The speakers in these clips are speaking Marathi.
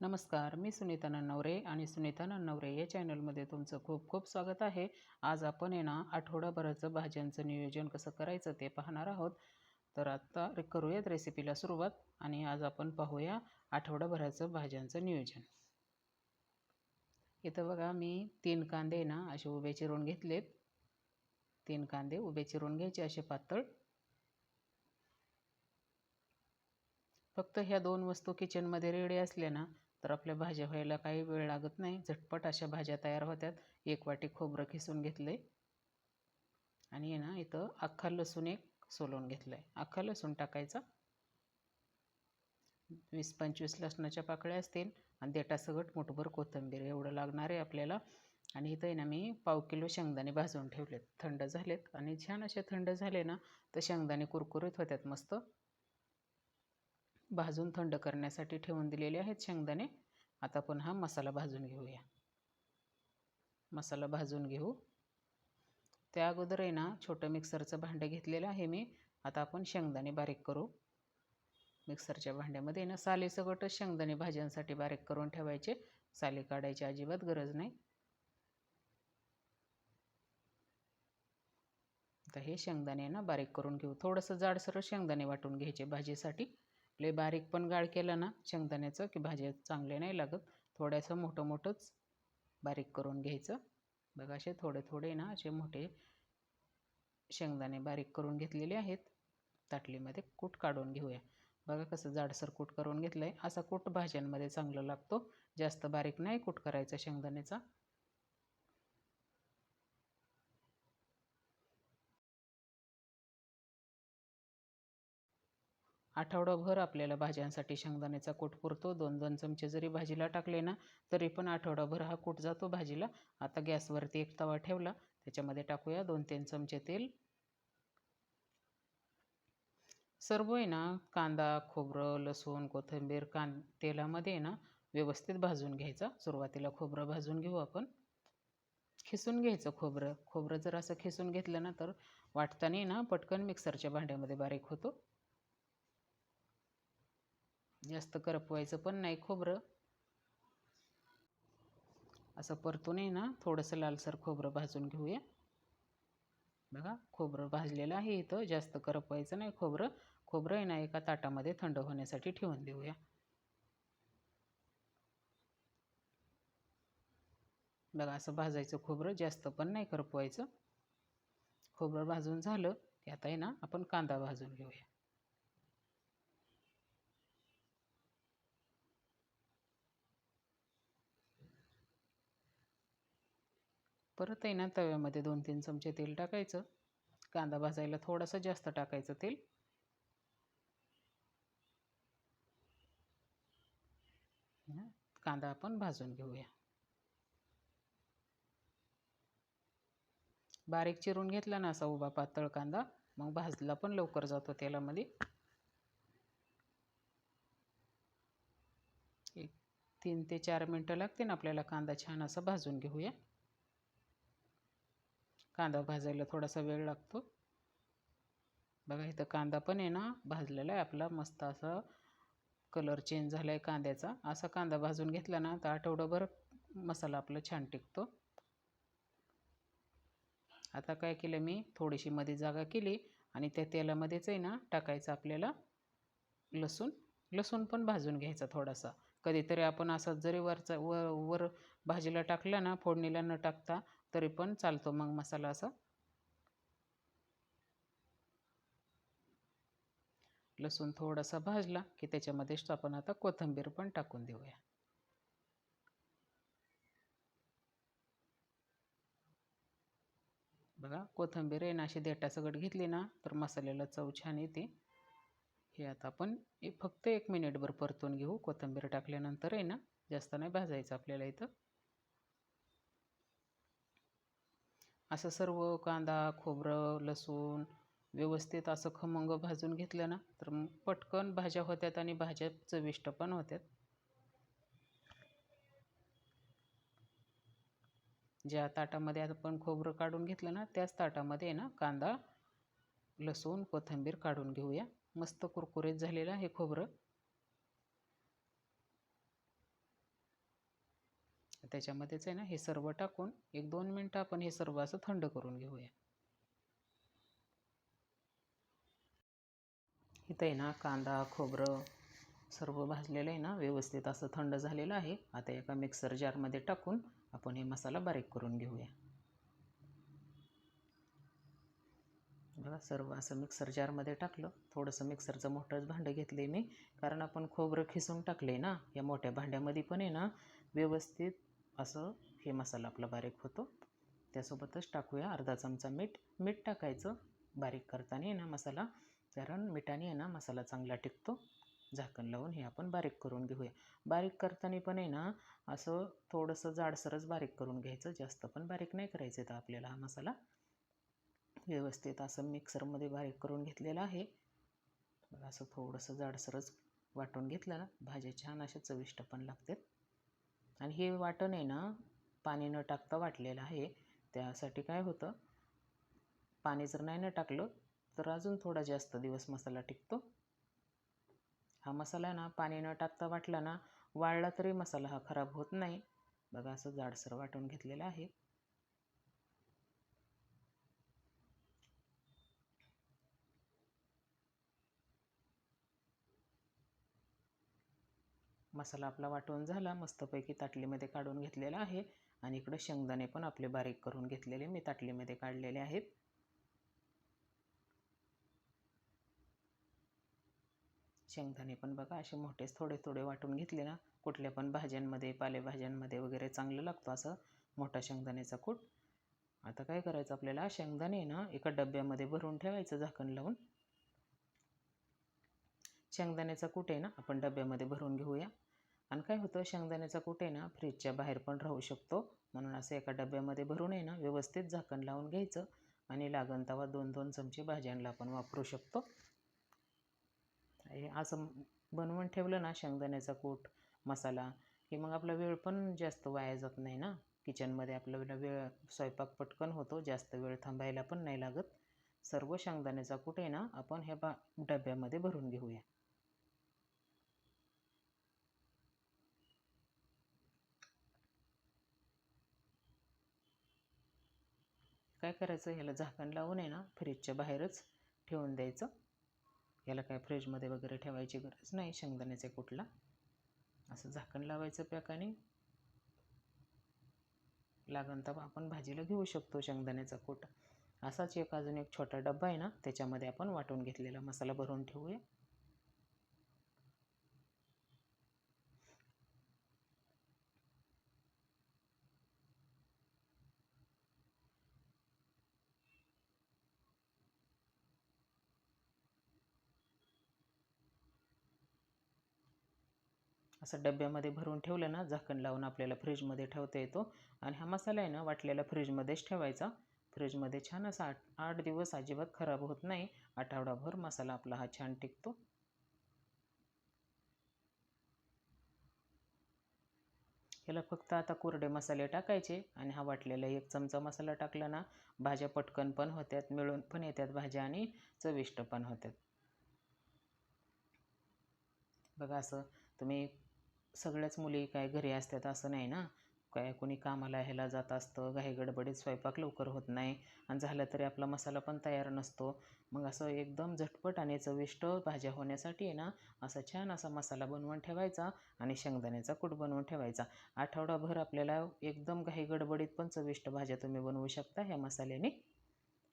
नमस्कार मी सुनीता नन्नवरे आणि सुनीता नन्नवरे या चॅनलमध्ये तुमचं खूप खूप स्वागत आहे. आज आपण आहे ना आठवडाभराचं भाज्यांचं नियोजन कसं करायचं ते पाहणार आहोत. तर आता करूयात रेसिपीला सुरुवात आणि आज आपण पाहूया आठवडाभराचं भाज्यांचं नियोजन. इथं बघा मी तीन कांदे ना असे उभे चिरून घेतलेत. तीन कांदे उभे चिरून घ्यायचे असे पातळ. फक्त ह्या दोन वस्तू किचनमध्ये रेडी असल्या ना तर आपल्या भाज्या व्हायला काही वेळ लागत नाही. झटपट अशा भाज्या तयार होत्यात. एक वाटी खोबरं खिसून घेतलं आहे आणि ना इथं अख्खा लसूण एक सोलून घेतलं आहे अख्खा लसूण टाकायचा. वीस पंचवीस लसणाच्या पाकळ्या असतील. आणि देटासगट मुठभर कोथिंबीर एवढं लागणार आहे आपल्याला. आणि इथं आहे ना मी पाव किलो शेंगदाणे भाजून ठेवलेत. थंड झालेत. आणि छान असे थंड झाले ना तर शेंगदाणे कुरकुरीत होत्यात मस्त. भाजून थंड करण्यासाठी ठेवून दिलेले आहेत शेंगदाणे. आता आपण हा मसाला भाजून घेऊया. मसाला भाजून घेऊ. त्या अगोदर आहे ना छोटं मिक्सरचं भांडं घेतलेलं आहे मी. आता आपण शेंगदाणे बारीक करू. मिक्सरच्या भांड्यामध्ये ना साली सगटच शेंगदाणे भाज्यांसाठी बारीक करून ठेवायचे. साली काढायची अजिबात गरज नाही. आता हे शेंगदाणे ना बारीक करून घेऊ. थोडंसं जाडसर शेंगदाणे वाटून घ्यायचे भाजीसाठी. लय बारीक पण गाळ केलं ना शेंगदाण्याचं की भाज्या चांगले नाही लागत. थोड्यासं मोठं मोठंच बारीक करून घ्यायचं. बघा असे थोडे थोडे ना असे मोठे शेंगदाणे बारीक करून घेतलेले आहेत. ताटलीमध्ये कूट काढून घेऊया. बघा कसं जाडसर कूट करून घेतलं आहे असा कूट भाज्यांमध्ये चांगला लागतो. जास्त बारीक नाही कूट करायचा शेंगदाण्याचा. आठवडाभर आपल्याला भाज्यांसाठी शेंगदाण्याचा कूट पुरतो. दोन दोन चमचे जरी भाजीला टाकले ना तरी पण आठवडाभर हा कूट जातो भाजीला. आता गॅसवरती एक तवा ठेवला. त्याच्यामध्ये टाकूया दोन तीन चमचे तेल. सर्व आहे ना कांदा खोबरं लसूण कोथिंबीर कां तेलामध्ये आहे ना व्यवस्थित भाजून घ्यायचा. सुरुवातीला खोबरं भाजून घेऊ आपण. खिसून घ्यायचं खोबरं. खोबरं जर असं खिसून घेतलं ना तर वाटताना ना पटकन मिक्सरच्या भांड्यामध्ये बारीक होतो. जास्त करपवायचं पण नाही खोबरं. असं परतून आहे ना थोडंसं लालसर खोबरं भाजून घेऊया. बघा खोबरं भाजलेलं आहे इथं जास्त करपवायचं नाही खोबरं. खोबरं आहे ना एका ताटामध्ये थंड होण्यासाठी ठेवून देऊया. बघा असं भाजायचं खोबरं जास्त पण नाही करपवायचं. खोबरं भाजून झालं की आता आहे ना आपण कांदा भाजून घेऊया. परत आहे ना तव्यामध्ये दोन तीन चमचे तेल टाकायचं. कांदा भाजायला थोडंसं जास्त टाकायचं तेल. कांदा आपण भाजून घेऊया. बारीक चिरून घेतला ना असा उभा पातळ कांदा मग भाजला पण लवकर जातो तेलामध्ये. एक तीन ते चार मिनटं लागतील आपल्याला कांदा छान असा भाजून घेऊया. कांदा भाजायला थोडासा वेळ लागतो. बघा इथं कांदा पण आहे ना भाजलेला आहे आपला. मस्त असा कलर चेंज झाला आहे कांद्याचा. असा कांदा भाजून घेतला ना तर आठवडाभर मसाला आपला छान टिकतो. आता काय केलं मी थोडीशी मध्ये जागा केली आणि त्या तेलामध्येच आहे ना टाकायचं आपल्याला लसूण. लसूण पण भाजून घ्यायचा थोडासा. कधीतरी आपण असं जरी वरचा व वर भाजीला टाकला ना फोडणीला न टाकता तरी पण चालतो मग मसाला असा. लसूण थोडासा भाजला की त्याच्यामध्येच आपण आता कोथिंबीर पण टाकून देऊया. बघा कोथिंबीर आहे ना अशी देटासगट घेतली ना तर मसाल्याला चव छान येते. हे आता आपण फक्त एक मिनिटभर परतून घेऊ. कोथिंबीर टाकल्यानंतर आहे ना जास्त नाही भाजायचं आपल्याला इथं. असं सर्व कांदा खोबरं लसूण व्यवस्थित असं खमंग भाजून घेतलं ना तर मग पटकन भाज्या होत्यात आणि भाज्या चविष्ट पण होत्यात. ज्या ताटामध्ये आपण खोबरं काढून घेतलं ना त्याच ताटामध्ये ना कांदा लसूण कोथिंबीर काढून घेऊया. मस्त कुरकुरीत झालेलं आहे खोबरं. त्याच्यामध्येच आहे ना हे सर्व टाकून एक दोन मिनटं आपण हे सर्व असं थंड करून घेऊया. इथं आहे ना कांदा खोबरं सर्व भाजलेलं आहे ना व्यवस्थित असं थंड झालेलं आहे. आता एका मिक्सर जारमध्ये टाकून आपण हे मसाला बारीक करून घेऊया. बघा सर्व असं मिक्सर जारमध्ये टाकलं. थोडंसं मिक्सरचं मोठंच भांडं घेतलं मी. कारण आपण खोबरं खिसून टाकले ना या मोठ्या भांड्यामध्ये पण आहे ना व्यवस्थित असं हे मसाला आपला बारीक होतो. त्यासोबतच टाकूया अर्धा चमचा मीठ. मीठ टाकायचं बारीक करताना आहे ना मसाला. कारण मिठाने आहे ना मसाला चांगला टिकतो. झाकण लावून हे आपण बारीक करून घेऊया. बारीक करताना पण आहे ना असं थोडंसं जाडसरच बारीक करून घ्यायचं. जास्त पण बारीक नाही करायचं तर आपल्याला हा मसाला. व्यवस्थित असं मिक्सरमध्ये बारीक करून घेतलेलं आहे. असं थोडंसं जाडसरच वाटून घेतलं ना. भाज्या छान अशा चविष्ट पण लागतात. आणि हे वाटण आहे ना पाणी न टाकता वाटलेलं आहे. त्यासाठी काय होतं? पाणी जर नाही न टाकलं तर अजून थोडा जास्त दिवस मसाला टिकतो. हा मसाला ना पाणी न टाकता वाटला ना वाळला तरी मसाला हा खराब होत नाही. बघा असं जाडसर वाटून घेतलेलं आहे. मसाला आपला वाटून झाला मस्तपैकी ताटलीमध्ये काढून घेतलेला आहे. आणि इकडं शेंगदाणे पण आपले बारीक करून घेतलेले मी ताटलीमध्ये काढलेले आहेत. शेंगदाणे पण बघा असे मोठेच थोडे थोडे वाटून घेतले ना कुठल्या पण भाज्यांमध्ये पालेभाज्यांमध्ये वगैरे चांगलं लागतो असं मोठा शेंगदाण्याचा कूट. आता काय करायचं आपल्याला शेंगदाणे ना एका डब्यामध्ये भरून ठेवायचं झाकण लावून. शेंगदाण्याचा कूट आहे ना आपण डब्यामध्ये भरून घेऊया. आणि काय होतं शेंगदाण्याचा कूट आहे ना फ्रीजच्या बाहेर पण राहू शकतो. म्हणून असं एका डब्यामध्ये भरून आहे ना व्यवस्थित झाकण लावून घ्यायचं आणि लागण तवा दोन दोन चमचे भाज्यांना आपण वापरू शकतो. हे असं बनवून ठेवलं ना शेंगदाण्याचा कूट मसाला की मग आपला वेळ पण जास्त वाया जात नाही ना. किचनमध्ये आपल्याला वेळ स्वयंपाक पटकन होतो जास्त वेळ थांबायला पण नाही लागत. सर्व शेंगदाण्याचा कूट आहे ना आपण ह्या बा डब्यामध्ये भरून घेऊया. काय करायचं? ह्याला झाकण लावून आहे ना फ्रीजच्या बाहेरच ठेवून द्यायचं. याला काय फ्रीजमध्ये वगैरे ठेवायची गरज नाही शेंगदाण्याचे कुठला. असं झाकण लावायचं पॅकाने लागण तर आपण भाजीला घेऊ शकतो शेंगदाण्याचा कोट. असाच एक अजून एक छोटा डब्बा आहे ना त्याच्यामध्ये आपण वाटून घेतलेला मसाला भरून ठेवूया. असं डब्यामध्ये भरून ठेवलं ना झाकण लावून आपल्याला फ्रीजमध्ये ठेवता येतो. आणि हा मसाला आहे ना वाटलेला फ्रीजमध्येच ठेवायचा. फ्रीजमध्ये छान असा आठ आठ दिवस अजिबात खराब होत नाही. आठवडाभर मसाला आपला हा छान टिकतो. याला फक्त आता कोरडे मसाले टाकायचे आणि हा वाटलेला एक चमचा मसाला टाकला ना भाज्या पटकन पण होत्यात मिळून पण येतात भाज्या आणि चविष्ट पण होत्यात. बघा असं तुम्ही सगळ्याच मुली काय घरी असतात असं नाही ना? काय कोणी कामाला ह्याला जात असतं घाई गडबडीत स्वयंपाक लवकर होत नाही आणि झालं तरी आपला मसाला पण तयार नसतो. मग असं एकदम झटपट आणि चविष्ट भाज्या होण्यासाठी आहे ना असा छान असा मसाला बनवून ठेवायचा आणि शेंगदाण्याचा कूट बनवून ठेवायचा. आठवडाभर आपल्याला एकदम घाई गडबडीत पण चविष्ट भाज्या तुम्ही बनवू शकता ह्या मसाल्याने.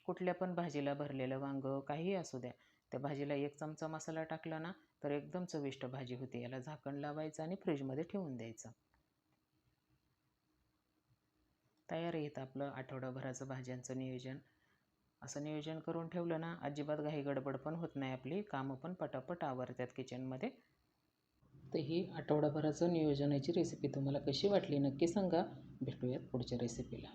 कुठल्या पण भाजीला भरलेलं वांगं काहीही असू द्या त्या भाजीला एक चमचा मसाला टाकला ना तर एकदम चविष्ट भाजी होती. याला झाकण लावायचं आणि फ्रीजमध्ये ठेवून द्यायचं. तयार येतं आपलं आठवडाभराचं भाज्यांचं नियोजन. असं नियोजन करून ठेवलं ना अजिबात घाई गडबड पण होत नाही आपली. कामं पण पटापट आवरतात किचनमध्ये. तर ही आठवडाभराचं नियोजनाची रेसिपी तुम्हाला कशी वाटली नक्की सांगा. भेटूयात पुढच्या रेसिपीला